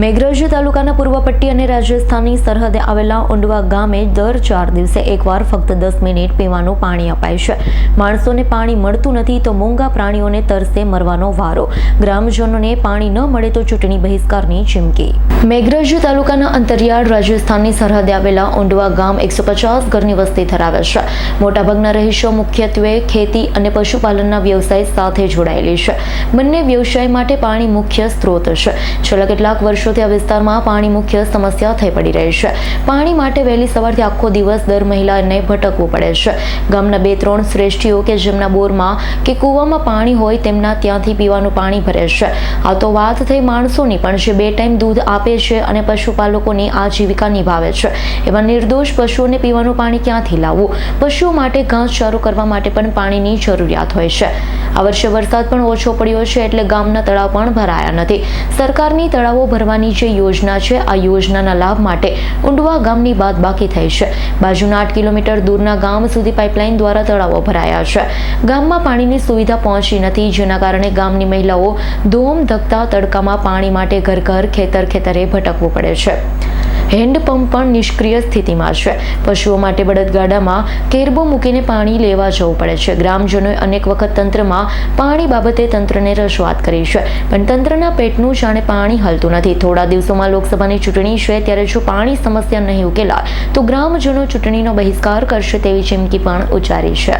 મેઘરજ તાલુકાના પૂર્વ પટ્ટી અને રાજસ્થાનની સરહદે આવેલા ઉંડવા ગામે દર ચાર દિવસે એકવાર ફક્ત દસ મિનિટ પીવાનું પાણી અપાય છે. માણસોને પાણી મળતું નથી તો મૂંગા પ્રાણીઓને તરસે મરવાનો વારો. ગ્રામજનોને પાણી ન મળે તો ચૂંટણી બહિષ્કારની ચીમકી. મેઘરજ તાલુકાના અંતરિયાળ રાજસ્થાનની સરહદે આવેલા ઉંડવા ગામ એકસો પચાસ ઘરની વસ્તી ધરાવે છે. મોટાભાગના રહીશો મુખ્યત્વે ખેતી અને પશુપાલનના વ્યવસાય સાથે જોડાયેલી છે. બંને વ્યવસાય માટે પાણી મુખ્ય સ્ત્રોત છે. છેલ્લા કેટલાક વર્ષોથી વિસ્તારમાં પાણી મુખ્ય સમસ્યા થઈ પડી રહી છે. પાણી માટે વહેલી સવારથી આખો દિવસ દર મહિલાને ભટકવું પડે છે. ગામના બે ત્રણ શ્રેષ્ઠીઓ કે જેમના બોરમાં કે કૂવામાં પાણી હોય તેમના ત્યાંથી પીવાનું પાણી ભરે છે. આ તો વાત થઈ માણસોની પણ જે બે ટાઈમ દૂધ આપે છે અને પશુપાલકોની આજીવિકા નિભાવે છે. એવા નિર્દોષ પશુઓને પીવાનું પાણી ક્યાંથી લાવવું? પશુઓ માટે ઘાસચારો કરવા માટે પણ પાણીની જરૂરિયાત હોય છે. આ વર્ષે વરસાદ પણ ઓછો પડ્યો છે એટલે ગામના તળાવ પણ ભરાયા નથી. સરકારની તળાવો ભરવાની જે યોજના છે, આ યોજનાના લાભ માટે ઉંડવા ગામની બાદ બાકી થઈ છે. બાજુના આઠ કિલોમીટર દૂરના ગામ સુધી પાઇપલાઇન દ્વારા તળાવો ભરાયા છે. ગામમાં પાણીની સુવિધા પહોંચી નથી, જેના કારણે ગામની મહિલાઓ ધોમ ધકતા તડકામાં પાણી માટે ઘર ઘર ખેતર ખેતરે ભટકવું પડે છે. હેન્ડપંપ પણ નિષ્ક્રિય સ્થિતિમાં છે. પશુઓ માટે બળદગાડામાં કેરબો મૂકીને પાણી લેવા જવું પડે છે. ગ્રામજનોએ અનેક વખત તંત્રમાં પાણી બાબતે તંત્રને રજૂઆત કરી છે. પણ તંત્રના પેટનું જાણે પાણી હલતું નથી. થોડા દિવસોમાં લોકસભાની ચૂંટણી છે ત્યારે જો પાણી સમસ્યા નહીં ઉકેલાય, તો ગ્રામજનો ચૂંટણીનો બહિષ્કાર કરશે તેવી ચીમકી પણ ઉચ્ચારી છે.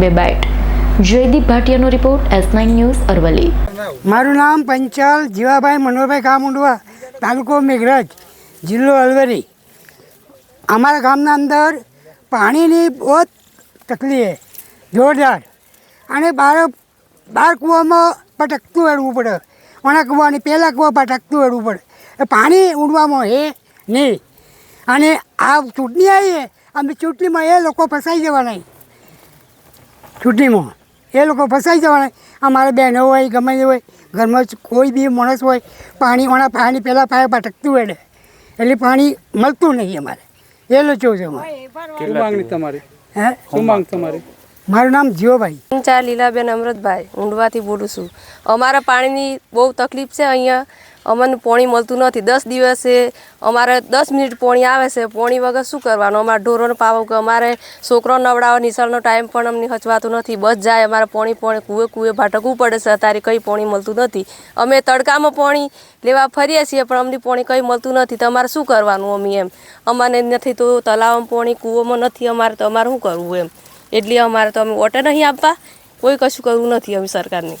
બે byte Jaydeep ભાટિયાનો report, S nine news, Aravalli. મારું નામ પંચાલ જીવાભાઈ મનોહરભાઈ કામુંડવા તાલુકો મેઘરજ. જિલ્લો અલવરી અમારા ગામના અંદર પાણીની બહુ તકલીફ જોરદાર. અને બાર બાર કૂવામાં પટકતું હેડવું પડે. ઓના કૂવાની પહેલાં કૂવા પટકતું હેડવું પડે. પાણી ઉડવામાં હે નહીં. અને આ ચૂંટણી આવી અમે ચૂંટણીમાં એ લોકો ફસાઈ જવાના ચૂંટણીમાં એ લોકો ફસાઈ જવાના અમારે બહેનો હોય, ગમે હોય, ઘરમાં કોઈ બી માણસ હોય, પાણી ઓણા પાણી પહેલાં પાયા પટકતું હોય એટલે પાણી મળતું નહીં અમારે. એ લોચો છે અમારે. તમારી? હે? શું માંગ તમારી? મારું નામ જીઓભાઈ. હું ચા લીલાબેન અમૃતભાઈ ઊંડવાથી બોલું છું. અમારા પાણીની બહુ તકલીફ છે અહીંયા. અમને પાણી મળતું નથી. દસ દિવસે અમારે દસ મિનિટ પાણી આવે છે. પાણી વગર શું કરવાનું? અમારે ઢોરોને પાવો કે અમારે છોકરો નવડાવો, નિશાળનો ટાઈમ પણ અમને હચવાતું નથી. બસ જાય, અમારે પાણી પોણી કૂવે કૂવે ભાટકવું પડે છે. અત્યારે કંઈ પાણી મળતું નથી. અમે તડકામાં પાણી લેવા ફરીએ છીએ, પણ અમને પાણી કંઈ મળતું નથી. તમારે શું કરવાનું અમે એમ? અમારે નથી તો તલાવમાં પાણી, કૂવોમાં નથી. અમારે તો અમારે શું કરવું એમ? એટલે અમારે તો અમે વોટર નહીં આપવા. કોઈ કશું કરવું નથી અમે સરકારની.